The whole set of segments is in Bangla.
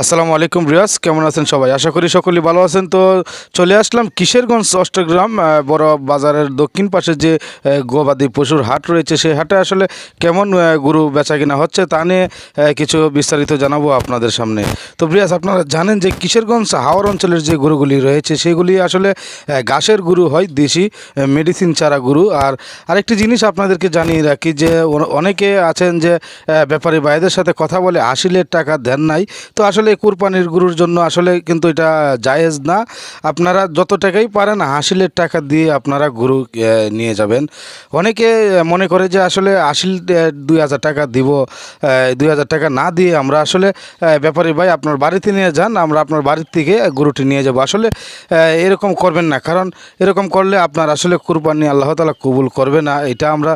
আসসালামু আলাইকুম রিয়াজ, কেমন আছেন সবাই? আশা করি সকলেই ভালো আছেন। তো চলে আসলাম কিশোরগঞ্জ অষ্টগ্রাম বড় বাজারের দক্ষিণ পাশে যে গবাদি পশুর হাট রয়েছে, সেই হাটে আসলে কেমন গরু বেচা কিনা হচ্ছে তা নিয়ে কিছু বিস্তারিত জানাব আপনাদের সামনে। তো রিয়াজ, আপনারা জানেন যে কিশোরগঞ্জ হাওড় অঞ্চলের যে গরুগুলি রয়েছে, সেগুলি আসলে ঘাসের গরু হয়, দেশি মেডিসিন চারা গরু। আর আরেকটি জিনিস আপনাদেরকে জানিয়ে রাখি যে অনেকে আছেন যে ব্যাপারী ভাইদের সাথে কথা বলে আশিলের টাকা দেন নাই। তো আসলে কুরবানির গরুর জন্য আসলে কিন্তু এটা জায়েজ না। আপনারা যত টাকাই পারেন হাসিলের টাকা দিয়ে আপনারা গরু নিয়ে যাবেন। অনেকে মনে করে যে আসলে আশিল দুই হাজার টাকা দিব দুই হাজার টাকা না দিয়ে আমরা আসলে ব্যাপারী ভাই আপনার বাড়িতে নিয়ে যান, আমরা আপনার বাড়ির থেকে গরুটি নিয়ে যাব। আসলে এরকম করবেন না, কারণ এরকম করলে আপনার আসলে কুরবানি আল্লাহ তালা কবুল করবে না। এটা আমরা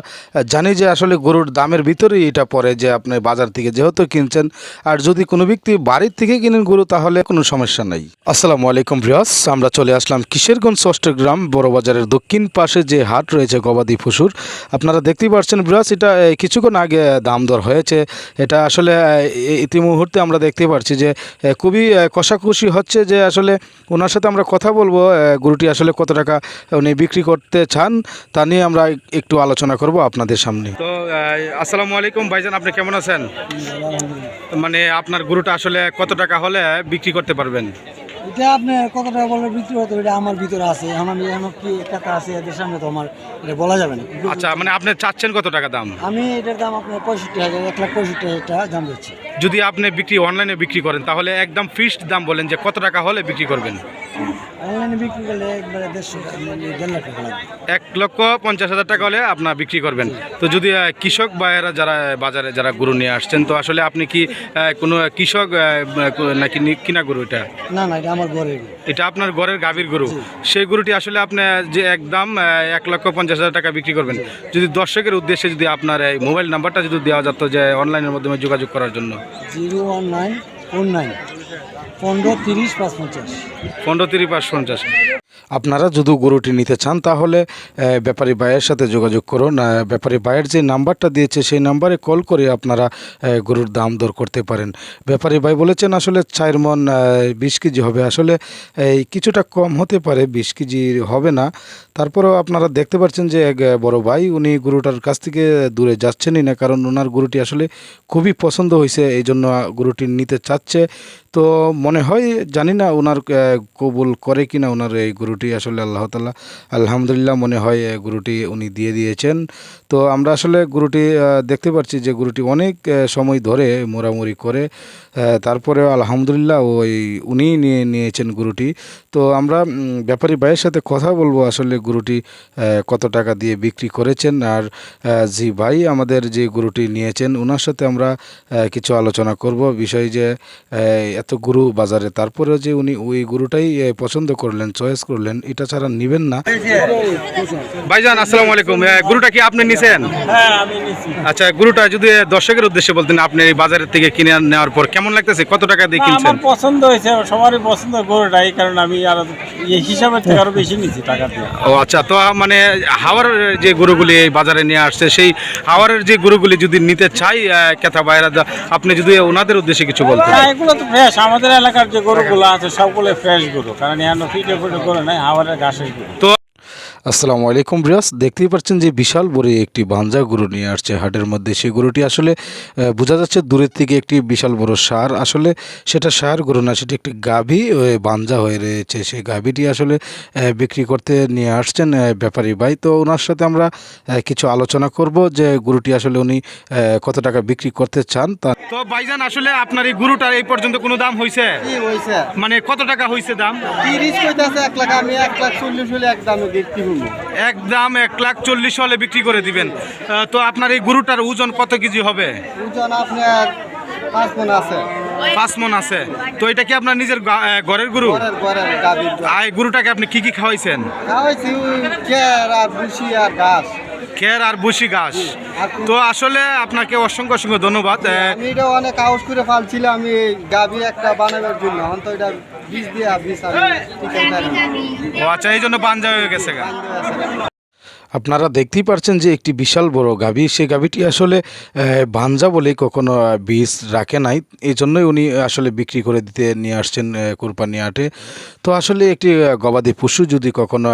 জানি যে আসলে গরুর দামের ভিতরেই এটা পড়ে যে আপনি বাজার থেকে যেহেতু কিনছেন, আর যদি কোনো ব্যক্তি বাড়ির থেকে কিনেন গরু, তাহলে কোনো সমস্যা নাই। আসসালামু আলাইকুম রিয়াস আমরা চলে আসলাম কিশোরগঞ্জ অষ্টগ্রাম বড় বাজারের দক্ষিণ পাশে যে হাট রয়েছে গবাদি পশুর। আপনারা দেখতেই পাচ্ছেন বিরাস এটা কিছুক্ষণ আগে দাম দর হয়েছে। এটা আসলে ইতিমুহূর্তে আমরা দেখতে পাচ্ছি যে খুবই কষাকষি হচ্ছে যে আসলে ওনার সাথে আমরা কথা বলব গরুটি আসলে কত টাকা উনি বিক্রি করতে চান, তা নিয়ে আমরা একটু আলোচনা করব আপনাদের সামনে। তো আসসালামু আলাইকুম ভাইজান, আপনি কেমন আছেন? মানে আপনার গরুটা আসলে কত টাকা হলে বিক্রি করতে পারবেন? এটা আপনি কত টাকা বলে বিক্রি হতো? এটা আমার ভিতরে আছে। এখন আমি এখন কি টাকা আছে এদের সামনে তো আমার এটা বলা যাবে না। আচ্ছা মানে আপনি চাচ্ছেন কত টাকা দাম? আমি এটার দাম আপনার পঁয়ষট্টি হাজার এক লাখ পঁয়ষট্টি হাজার টাকা দাম দিচ্ছি। যদি আপনি বিক্রি অনলাইনে বিক্রি করেন তাহলে একদম ফিক্সড দাম বলেন যে কত টাকা হলে বিক্রি করবেন? অনলাইনে বিক্রি করলে একবারে দেড়শো মানে টাকা এক লক্ষ পঞ্চাশ হাজার টাকা হলে আপনার বিক্রি করবেন। তো যদি কৃষক ভাইয়েরা যারা বাজারে যারা গরু নিয়ে আসছেন তো আসলে আপনি কি কোনো কৃষক নাকি কিনা গরু এটা? না না এটা আমার ঘরের এটা আপনার ঘরের গাভীর গরু। সেই গরুটি আসলে আপনি যে একদম এক লক্ষ পঞ্চাশ হাজার টাকা বিক্রি করবেন। যদি দর্শকের উদ্দেশ্যে যদি আপনার এই মোবাইল নাম্বারটা যদি দেওয়া যেত যে অনলাইনের মাধ্যমে যোগাযোগ করার জন্য। Zero one nine four nine. পনেরো তিরিশ পাঁচ পঞ্চাশ। পনেরো তিরিশ পঞ্চাশ। আপনারা যদি গরুটি নিতে চান, তাহলে ব্যাপারী ভাইয়ের সাথে যোগাযোগ করুন। ব্যাপারী ভাইয়ের যে নাম্বারটা দিয়েছে, সেই নাম্বারে কল করে আপনারা গরুর দাম দর করতে পারেন। ব্যাপারী ভাই বলেছেন, আসলে চার মন বিশ কেজি হবে। আসলে, এই কিছুটা কম হতে পারে, বিশ কেজি হবে না। তারপরেও আপনারা দেখতে পাচ্ছেন যে, এক, বড় ভাই, উনি গরুটার কাছ থেকে দূরে যাচ্ছেনই না, কারণ ওনার গরুটি আসলে খুবই পছন্দ হয়েছে এই জন্য গরুটি নিতে চাচ্ছে। তো মনে হয়, জানি না, ওনার কবুল করে কিনা ওনার এই গরুটি, আসলে আল্লাহ তালা আলহামদুলিল্লাহ মনে হয় এই গরুটি উনি দিয়ে দিয়েছেন। তো আমরা আসলে গরুটি দেখতে পাচ্ছি যে গরুটি অনেক সময় ধরে মোড়ামুড়ি করে তারপরে আলহামদুলিল্লাহ ওই উনি নিয়ে নিয়েছেন গরুটি। তো আমরা ব্যাপারী ভাইয়ের সাথে কথা বলব, আসলে গরুটি কত টাকা দিয়ে বিক্রি করেছেন আর জি ভাই আমাদের যে গরুটি নিয়েছেন ওনার সাথে আমরা কিছু আলোচনা করব। বিষয় যে এত গরু বাজারে, তারপরেও যে উনি ওই গরুটাই আহ, পছন্দ করলেন চয়েস করলেন এটা ছাড়া নেবেন না। ভাইজান আসসালামু আলাইকুম। গরুটা কি আপনি নিছেন? হ্যাঁ আচ্ছা গরুটা যদি দর্শকের উদ্দেশ্যে বলতেন আপনি এই বাজারের থেকে কিনে নেওয়ার পর কেমন লাগতেছে? কত টাকা দিয়ে কিনছেন আমার পছন্দ হয়েছে সবারই পছন্দ গরুটা এই কারণে আমি আর এই হিসাবে থেকে আরও বেশি নিচ্ছি টাকা দিয়ে। ও আচ্ছা তো মানে হাওয়ার যে গরুগুলি এই বাজারে নিয়ে আসছে সেই হাওয়ারের যে গরুগুলি যদি নিতে চাই ক্রেতা বাইরা আপনি যদি ওনাদের উদ্দেশ্যে কিছু বলতেন। এগুলো তো ফ্রেশ আমাদের এলাকার যে গরুগুলো আছে সবগুলো ফ্রেশ গরু কারণ এখানে ফিটে ফুটে গরু নাই হাওয়ারের ঘাসের গরু আসসালামু আলাইকুম রিয়াস দেখতেই পাচ্ছেন যে বিশাল বড় একটি বাঞ্জা গরু নিয়ে আসছে হাটের মধ্যে। সেই গরুটি আসলে বোঝা যাচ্ছে দূরের থেকে একটি বিশাল বড় সার। আসলে সেটা সার গরু না সেটি একটি গাভী ওই বাঞ্জা হয়ে রয়েছে। সেই গাভীটি আসলে বিক্রি করতে নিয়ে আসছেন ব্যাপারী ভাই। তো ওনার সাথে আমরা কিছু আলোচনা করব যে গরুটি আসলে উনি কত টাকা বিক্রি করতে চান তা তো ভাইজান আসলে আপনার এই গরুটার এই পর্যন্ত কোনো দাম হয়েছে মানে কত টাকা হয়েছে দাম? তিরিশ এক লাখ আমি এক লাখ চল্লিশ হলে এক দামে বিক্রি দাম এক লাখ চল্লিশ হলে বিক্রি করে দিবেন। তো আপনার এই গরুটার ওজন কত কেজি হবে? ওজন আপনার পাঁচ মন আছে। পাঁচ মন আছে। তো এটা কি আপনার নিজের ঘরের গরু? আর গরুটাকে আপনি কি কি খাওয়াইছেন? খাওয়াইছি আর ঘাস। খের আর বুসি ঘাস। তো আসলে আপনাকে অসংখ্য অসংখ্য ধন্যবাদ। আমি এটা অনেক আউস করে ফালছিলাম আমি গাভি একটা বানাবার জন্য। অন্ত তো এটা বীজ দিয়ে বীজ আমি ও আচ্ছা এই জন্য পাঞ্জাবি হয়ে গেছে গা। আপনারা দেখতেই পারছেন যে একটি বিশাল বড় গাভী। সেই গাভীটি আসলে ভাঞ্জা বলেই কখনো বীজ রাখে নাই। এই জন্যই উনি আসলে বিক্রি করে দিতে নিয়ে আসছেন কুরপানি হাটে তো আসলে একটি গবাদি পশু যদি কখনো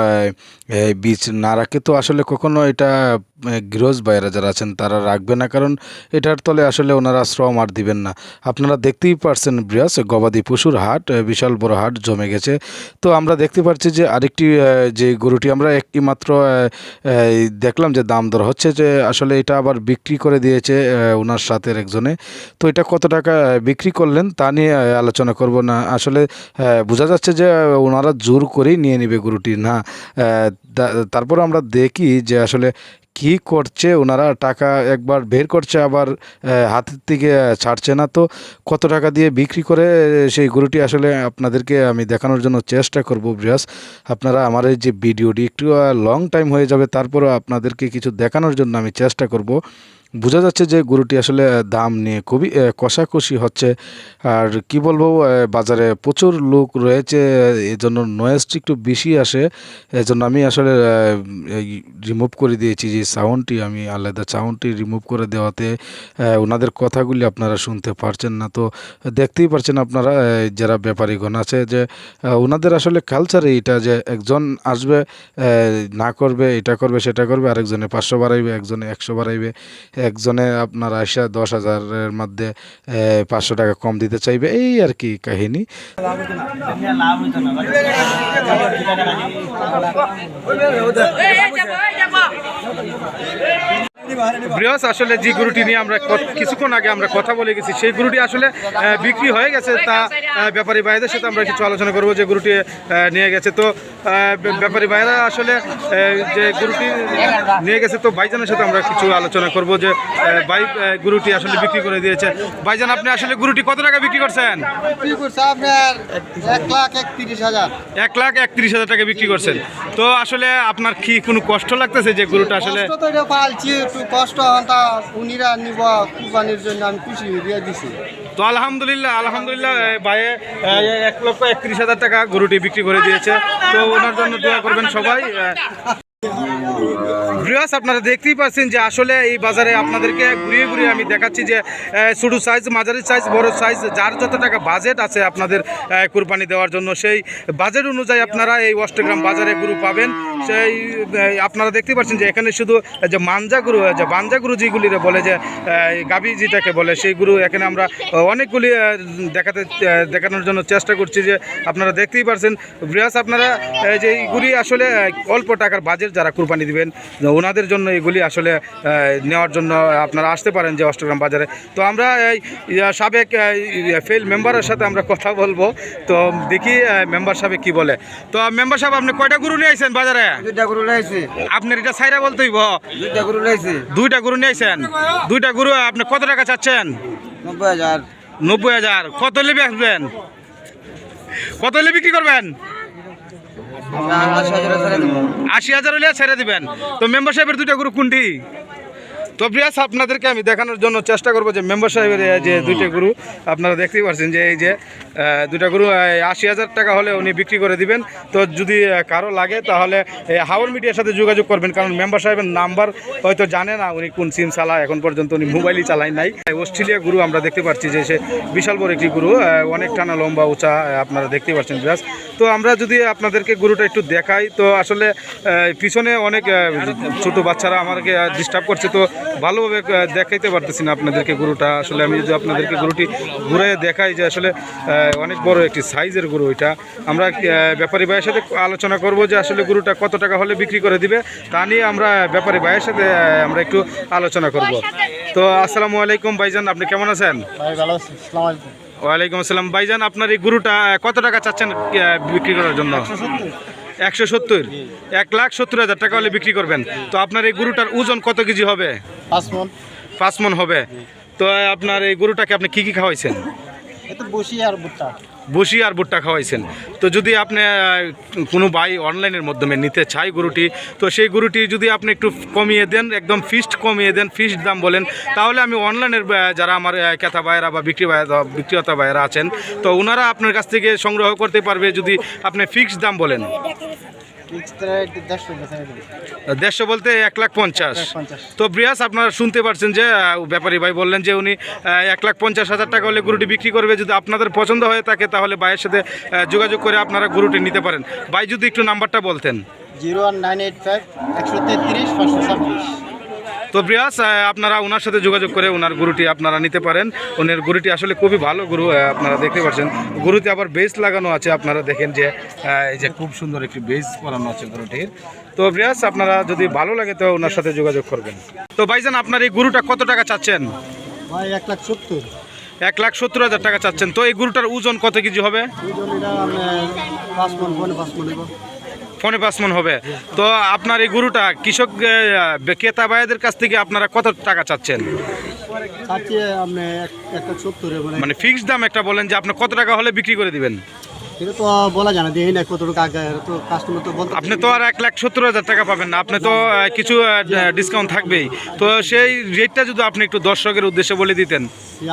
বীজ না রাখে, তো আসলে কখনো এটা গৃহস্থ বাইরা যারা আছেন তারা রাখবে না, কারণ এটার তলে আসলে ওনারা শ্রম আর দিবেন না। আপনারা দেখতেই পারছেন ব্রিয়াস গবাদি পশুর হাট বিশাল বড় হাট জমে গেছে। তো আমরা দেখতে পাচ্ছি যে আরেকটি যে গরুটি আমরা একটি মাত্র দেখলাম যে দাম দর হচ্ছে যে আসলে এটা আবার বিক্রি করে দিয়েছে ওনার সাথে একজনে তো এটা কত টাকা বিক্রি করলেন তা নিয়ে আলোচনা করব না। আসলে বোঝা যাচ্ছে যে ওনারা জোর করেই নিয়ে নেবে গরুটি। না তারপর আমরা দেখি যে আসলে কি করছে, ওনারা টাকা একবার বের করছে, আবার হাতের থেকে ছাড়ছে না। তো কত টাকা দিয়ে বিক্রি করে, সেই গরুটি আসলে আপনাদেরকে আমি দেখানোর জন্য চেষ্টা করব ব্রিয়াস। আপনারা আমার এই যে ভিডিওটি একটু লং টাইম হয়ে যাবে, তারপরও আপনাদেরকে কিছু দেখানোর জন্য আমি চেষ্টা করব। বোঝা যাচ্ছে যে গরুটি আসলে দাম নিয়ে খুবই কষাকষি হচ্ছে। আর কি বলব বাজারে প্রচুর লোক রয়েছে এই জন্য নয়েজটি একটু বেশি আসে। এই জন্য আমি আসলে রিমুভ করে দিয়েছি যে সাউন্ডটি আমি আলাদা সাউন্ডটি রিমুভ করে দেওয়াতে ওনাদের কথাগুলি আপনারা শুনতে পারছেন না। তো দেখতেই পারছেন আপনারা যারা ব্যাপারীগণ আছে যে ওনাদের আসলে কালচারে এটা যে একজন আসবে না করবে, এটা করবে, সেটা করবে, আরেকজনে পাঁচশো বাড়াইবে, একজনে একশো বাড়াইবে। একজনে আপনার আসা দশ হাজারের মধ্যে পাঁচশো টাকা কম দিতে চাইবে এই আর কি কাহিনী বৃহস আসলে যে গরুটি নিয়ে আমরা কিছুক্ষণ আগে আমরা কথা বলে গেছি সেই গরুটি আসলে বিক্রি হয়ে গেছে তা ব্যাপারী ভাইদের সাথে আমরা কিছু আলোচনা করব যে গরুটি নিয়ে গেছে। তো ব্যাপারী ভাইরা আসলে যে গরুটি নিয়ে গেছে তো ভাইজানের সাথে আমরা কিছু আলোচনা করব যে ভাই গরুটি আসলে বিক্রি করে দিয়েছে। ভাইজান আপনি আসলে গরুটি কত টাকা বিক্রি করছেন? এক লাখ একত্রিশ হাজার। টাকা বিক্রি করছেন। তো আসলে আপনার কি কোনো কষ্ট লাগতেছে যে গরুটা আসলে একটু কষ্ট হন, তা উনিরা নিব কুরবানির জন্য আমি খুশি দিয়ে দিছি। তো আলহামদুলিল্লাহ আলহামদুলিল্লাহ বায়ে এক লক্ষ একত্রিশ হাজার টাকা গরুটি বিক্রি করে দিয়েছে। তো ওনার জন্য দোয়া করবেন সবাই ভিউয়ার্স আপনারা দেখতেই পাচ্ছেন যে আসলে এই বাজারে আপনাদেরকে ঘুরিয়ে ঘুরিয়ে আমি দেখাচ্ছি যে ছোটো সাইজ মাঝারি সাইজ বড় সাইজ যার যত টাকা বাজেট আছে আপনাদের কুরবানি দেওয়ার জন্য, সেই বাজেট অনুযায়ী আপনারা এই অষ্টগ্রাম বাজারে গরু পাবেন। সেই আপনারা দেখতে পাচ্ছেন যে এখানে শুধু যে মাঞ্জা গরু যে বাঞ্জা গরু যেগুলি বলে যে গাবি যেটাকে বলে, সেই গরু এখানে আমরা অনেকগুলি দেখাতে দেখানোর জন্য চেষ্টা করছি যে আপনারা দেখতেই পারছেন। ব্রিয়াস আপনারা যে এইগুলি আসলে অল্প টাকার বাজেট যারা কুরবানি দিবেন ওনাদের জন্য এগুলি আসলে নেওয়ার জন্য আপনারা আসতে পারেন যে অষ্টগ্রাম বাজারে। তো আমরা এই সাবেক ফেল মেম্বারের সাথে আমরা কথা বলব। তো দেখি মেম্বার সাহেব কি বলে। তো মেম্বার সাহেব আপনি কয়টা গরু নিয়ে আইছেন বাজারে? দুইটা গরু লাইছে আপনার এটা সাইরা বলতেই দুইটা গরু লাইছে দুইটা গরু নিয়ে আইছেন? দুইটা গরু আপনি কত টাকা চাচ্ছেন? নব্বই হাজার। নব্বই হাজার। কত লেবে আসবেন? কত হলে বিক্রি করবেন আমরা আঠাশ হাজার ছেড়ে দেবো আশি হাজার হলে ছেড়ে দিবেন। তো মেম্বার সাহেবের দুইটা গরু কোনটি? তো প্রিয়াস আপনাদেরকে আমি দেখানোর জন্য চেষ্টা করব যে মেম্বার সাহেবের যে দুইটা গরু আপনারা দেখতেই পারছেন যে এই যে দুইটা গরু আশি হাজার টাকা হলে উনি বিক্রি করে দিবেন। তো যদি কারও লাগে, তাহলে হাওর মিডিয়ার সাথে যোগাযোগ করবেন, কারণ মেম্বার সাহেবের নাম্বার হয়তো জানে না উনি কোন সিম চালায়, এখন পর্যন্ত উনি মোবাইলই চালায় নাই। অস্ট্রেলিয়া গুরু আমরা দেখতে পাচ্ছি যে সে বিশাল বড় একটি গুরু অনেক টানা লম্বা, উঁচা আপনারা দেখতে পাচ্ছেন, বিরাজ। তো আমরা যদি আপনাদেরকে গুরুটা একটু দেখাই, তো আসলে পিছনে অনেক ছোট বাচ্চারা আমাকে ডিস্টার্ব করছে, তো ভালোভাবে দেখাইতে পারতেছি না আপনাদেরকে গুরুটা। আসলে আমি যদি আপনাদেরকে গুরুটি ঘুরে দেখাই যে আসলে অনেক বড় একটি সাইজের গরু এটা। আমরা ব্যাপারী ভাইয়ের সাথে আলোচনা করব যে আসলে গরুটা কত টাকা হলে বিক্রি করে দিবে তা নিয়ে আমরা ব্যাপারী ভাইয়ের সাথে আমরা একটু আলোচনা করব। তো আসসালামু আলাইকুম ভাইজান আপনি কেমন আছেন? ওয়ালাইকুম আসসালাম। ভাইজান আপনার এই গরুটা কত টাকা চাচ্ছেন বিক্রি করার জন্য? একশো সত্তর। এক লাখ সত্তর হাজার টাকা হলে বিক্রি করবেন। তো আপনার এই গরুটার ওজন কত কেজি হবে? পাঁচ মন। পাঁচ মন হবে। তো আপনার এই গরুটাকে আপনি কি কি খাওয়াইছেন? বসি আর ভুট্টা। খাওয়াইছেন। তো যদি আপনি কোনো ভাই অনলাইনের মাধ্যমে নিতে চাই গরুটি, তো সেই গরুটি যদি আপনি একটু কমিয়ে দেন, একদম ফিস্ট কমিয়ে দেন ফিক্সড দাম বলেন, তাহলে আমি অনলাইনের যারা আমার ক্রেতা ভাইয়েরা বা বিক্রি বিক্রেতা ভাইয়েরা আছেন, তো ওনারা আপনার কাছ থেকে সংগ্রহ করতে পারবে যদি আপনি ফিক্সড দাম বলেন। দেড়শো বলতে এক লাখ পঞ্চাশ। পঞ্চাশ। তো ব্রিয়াস আপনারা শুনতে পারছেন যে ব্যাপারী ভাই বললেন যে উনি এক লাখ পঞ্চাশ হাজার টাকা হলে গরুটি বিক্রি করবে। যদি আপনাদের পছন্দ হয়ে থাকে তাহলে ভাইয়ের সাথে যোগাযোগ করে আপনারা গরুটি নিতে পারেন। ভাই যদি একটু নাম্বারটা বলতেন। Zero one nine eight five একশো তেত্রিশ পাঁচশো ছাব্বিশ। তো ব্রিয়াস আহ, আপনারা ওনার সাথে যোগাযোগ করে ওনার গরুটি আপনারা নিতে পারেন। ওনার গরুটি আসলে খুবই ভালো গরু আপনারা দেখতে পাচ্ছেন। গরুতে আবার বেস লাগানো আছে আপনারা দেখেন যে এই যে খুব সুন্দর একটি বেস করানো আছে গরুটির। তো ব্রিয়াস আপনারা যদি ভালো লাগে তো ওনার সাথে যোগাযোগ করবেন। তো ভাইজান আপনার এই গরুটা কত টাকা চাচ্ছেন? ভাই এক লাখ সত্তর। এক লাখ সত্তর হাজার টাকা চাচ্ছেন। তো এই গরুটার ওজন কত কেজি হবে? পনেরো পাঁচ মন মন হবে। তো আপনার এই গরুটা কৃষক ক্রেতা ভাইদের কাছ থেকে আপনারা কত টাকা চাচ্ছেন? মানে মানে ফিক্সড দাম একটা বলেন যে আপনি কত টাকা হলে বিক্রি করে দিবেন? তো বলা যায় না দেখি না কতটুকু আগে তো কাস্টমার তো বলতে আপনি তো আর এক লাখ সত্তর হাজার টাকা পাবেন না আপনি তো কিছু ডিসকাউন্ট থাকবেই। তো সেই রেটটা যদি আপনি একটু দর্শকের উদ্দেশ্যে বলে দিতেন।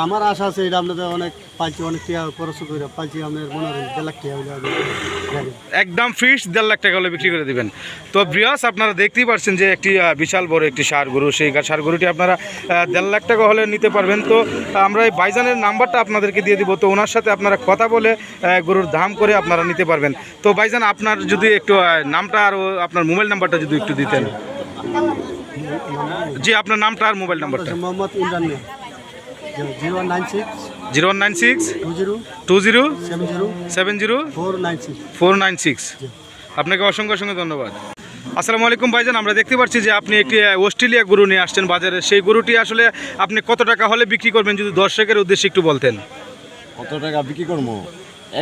আমার আশা আছে এটা আপনাদের অনেক অনেক টাকা খরচ করে আপনার মনে হয় দেড় লাখ টাকা হলে একদম ফিক্স দেড় লাখ টাকা হলে বিক্রি করে দিবেন। তো ব্রিয়াস আপনারা দেখতেই পাচ্ছেন যে একটি বিশাল বড় একটি সার গরু সেই সার গরুটি আপনারা দেড় লাখ টাকা হলে নিতে পারবেন। তো আমরা এই বাইজানের নাম্বারটা আপনাদেরকে দিয়ে দিব। তো ওনার সাথে আপনারা কথা বলে গরুর দাম করে আপনারা নিতে পারবেন। তো বাইজান আপনার যদি একটু নামটা আর আপনার মোবাইল নাম্বারটা যদি একটু দিতেন। জি আপনার নামটা আর মোবাইল নাম্বারটা। Mohammad Imran zero nine six zero one nine six two zero two zero seven zero seven zero four nine six four nine six আপনাকে অসংখ্য অসংখ্য ধন্যবাদ। আসসালামু আলাইকুম ভাইজান আমরা দেখতে পাচ্ছি যে আপনি একটি অস্ট্রেলিয়া গরু নিয়ে আসছেন বাজারে। সেই গরুটি আসলে আপনি কত টাকা হলে বিক্রি করবেন যদি দর্শকের উদ্দেশ্যে একটু বলতেন? কত টাকা বিক্রি করব?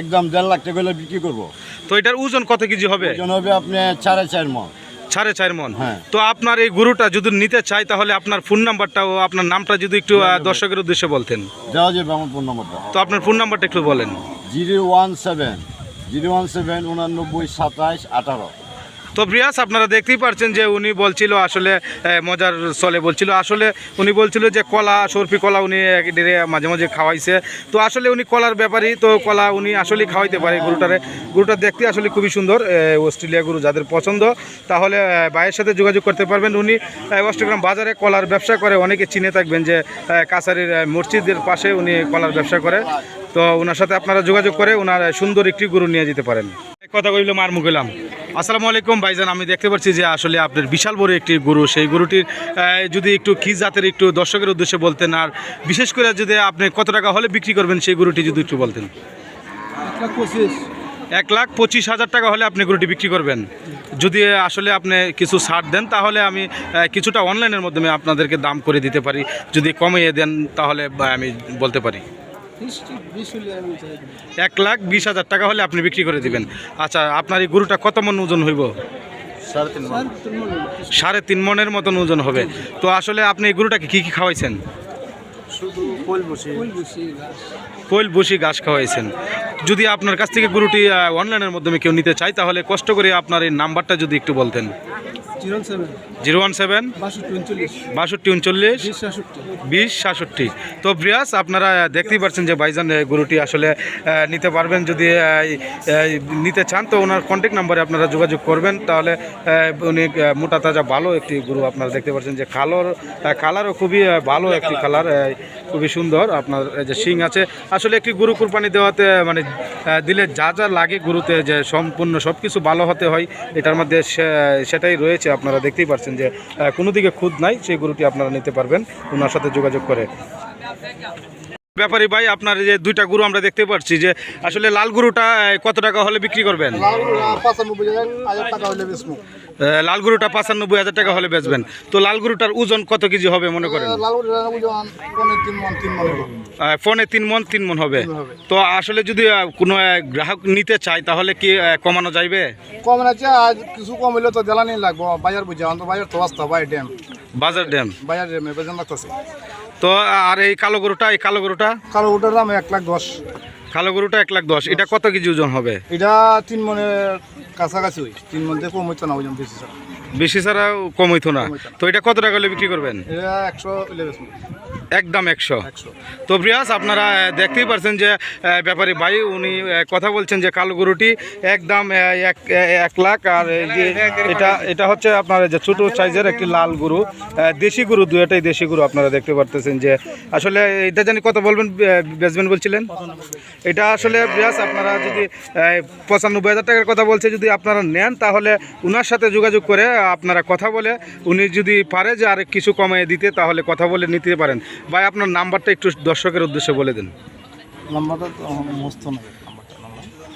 একদম দেড় লাখ টাকা হলে বিক্রি করব। তো এটার ওজন কত কেজি হবে? ওজন হবে আপনি সাড়ে চার মন। সাড়ে চার মন। হ্যাঁ। তো আপনার এই গরুটা যদি নিতে চাই তাহলে আপনার ফোন নাম্বারটা ও আপনার নামটা যদি একটু দর্শকের উদ্দেশ্যে বলতেন। দেওয়া যাবে আমার ফোন নম্বরটা। তো আপনার ফোন নাম্বারটা একটু বলেন। Zero one seven zero one seven উনানব্বই সাতাইশ আঠারো। তো ব্রিয়াস, আপনারা দেখতেই পারছেন যে উনি বলছিল আসলে মজার চলে বলছিল। আসলে উনি বলছিল যে কলা সরফি কলা উনি মাঝে মাঝে খাওয়াইছে। তো আসলে উনি কলার ব্যাপারই, তো কলা উনি আসলেই খাওয়াইতে পারে গরুটারে। গরুটা দেখতে আসলে খুবই সুন্দর অস্ট্রেলিয়া গরু যাদের পছন্দ। তাহলে ভাইয়ের সাথে যোগাযোগ করতে পারবেন। উনি অষ্টগ্রাম বাজারে কলার ব্যবসা করে। অনেকে চিনে থাকবেন যে কাছারির মসজিদের পাশে উনি কলার ব্যবসা করে। তো ওনার সাথে আপনারা যোগাযোগ করে ওনার সুন্দর একটি গরু নিয়ে যেতে পারেন। কথা কইলাম আর মুগেলাম আসসালামু আলাইকুম ভাইজান, আমি দেখতে পাচ্ছি যে আসলে আপনার বিশাল বড় একটি গরু, সেই গরুটির যদি একটু কি জাতের একটু দর্শকের উদ্দেশ্যে বলতেন, আর বিশেষ করে যদি আপনি কত টাকা হলে বিক্রি করবেন, সেই গরুটি যদি একটু বলতেন। এক লাখ পঁচিশ হাজার টাকা হলে আপনি গরুটি বিক্রি করবেন। যদি আসলে আপনি কিছু ছাড় দেন, তাহলে আমি কিছুটা অনলাইনের মাধ্যমে আপনাদেরকে দাম করে দিতে পারি। যদি কমিয়ে দেন, তাহলে আমি বলতে পারি। এক লাখ বিশ হাজার টাকা হলে আপনি বিক্রি করে দিবেন। আচ্ছা আপনার এই গরুটা কত মন ওজন হইব? সাড়ে তিন মনের মতন ওজন হবে। তো আসলে আপনি এই গরুটাকে কী কী খাওয়াইছেন? শুধু ফুল বসে। কোয়েল বসি ঘাস। খাওয়াইছেন। যদি আপনার কাছ থেকে গরুটি অনলাইনের মাধ্যমে কেউ নিতে চায় তাহলে কষ্ট করে আপনার এই নাম্বারটা যদি একটু বলতেন। Zero one seven. বাষট্টি উনচল্লিশ। বিশ সাতষট্টি। তো ব্রিয়াস আপনারা দেখতেই পাচ্ছেন যে ভাইজান গরুটি আসলে নিতে পারবেন যদি নিতে চান তো ওনার কন্ট্যাক্ট নাম্বারে আপনারা যোগাযোগ করবেন। তাহলে উনি মোটা তাজা ভালো একটি গরু আপনারা দেখতে পাচ্ছেন যে কালোর কালারও খুবই ভালো একটি কালার খুবই সুন্দর। আপনার যে শিং আছে আসলে একটি গরু কুরবানি দেওয়াতে মানে দিলে যা যা লাগে গরুতে যে সম্পূর্ণ সব কিছু ভালো হতে হয় এটার মধ্যে সেটাই রয়েছে। আপনারা দেখতেই পাচ্ছেন যে কোনো দিকে খুদ নাই, সেই গরুটি আপনারা নিতে পারবেন ওনার সাথে যোগাযোগ করে। ব্যাপারী ভাই, আপনার যে দুইটা গরু আমরা দেখতে পাচ্ছি যে, আসলে লাল গরুটা কত টাকা হলে বিক্রি করবেন? লাল গরুটা পঁচানব্বই হাজার টাকা হলে বেচবেন। তো লাল গরুটার ওজন কত কেজি হবে মনে করেন? ফোনে তিন মন তিন মন হবে। তো আসলে যদি কোনো গ্রাহক নিতে চায় তাহলে কি কমানো যাইবে? কম আছে আজ কিছু কম হইলে তো জ্বালানি লাগবো। বাজার বুঝে তো বাজার তো আসতে বাই ড্যাম। বাজার ড্যাম? বাজার ড্যামে লাগতেছে। তো আর এই কালো গরুটা এই কালো গরুটা? কালো ওটার দাম এক লাখ দশ। কালো গরুটা এক লাখ দশ। এটা কত কেজি ওজন হবে? এটা তিন মনের কাছাকাছি ওই। তিন মন থেকে কম হইতো না ওজন বেশি ছাড়া। বেশি ছাড়া কম হইতো না। তো এটা কত টাকা হলে বিক্রি করবেন? এটা একশো একদম একশো। তো ব্রিয়াস আপনারা দেখতেই পারছেন যে ব্যাপারী ভাই উনি কথা বলছেন যে কালো গরুটি একদম এক এক লাখ আর এটা এটা হচ্ছে আপনার যে ছোটো সাইজের একটি লাল গরু। দেশি গরু দুয়েটাই দেশি গরু আপনারা দেখতে পারতেছেন যে আসলে এটা জানি কত বলবেন বেচবেন বলছিলেন? এটা আসলে ব্রিয়াস আপনারা যদি পঁচানব্বই হাজার টাকার কথা বলছে যদি আপনারা নেন তাহলে উনার সাথে যোগাযোগ করে আপনারা কথা বলে উনি যদি পারে যে আর কিছু কমিয়ে দিতে তাহলে কথা বলে নিতে পারেন। ভাই আপনার নাম্বারটা একটু দর্শকের উদ্দেশ্যে বলে দিন। নাম্বারটা মুহস্ত নাই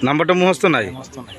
নাম্বারটা মুহস্ত নাই? মস্ত নাই।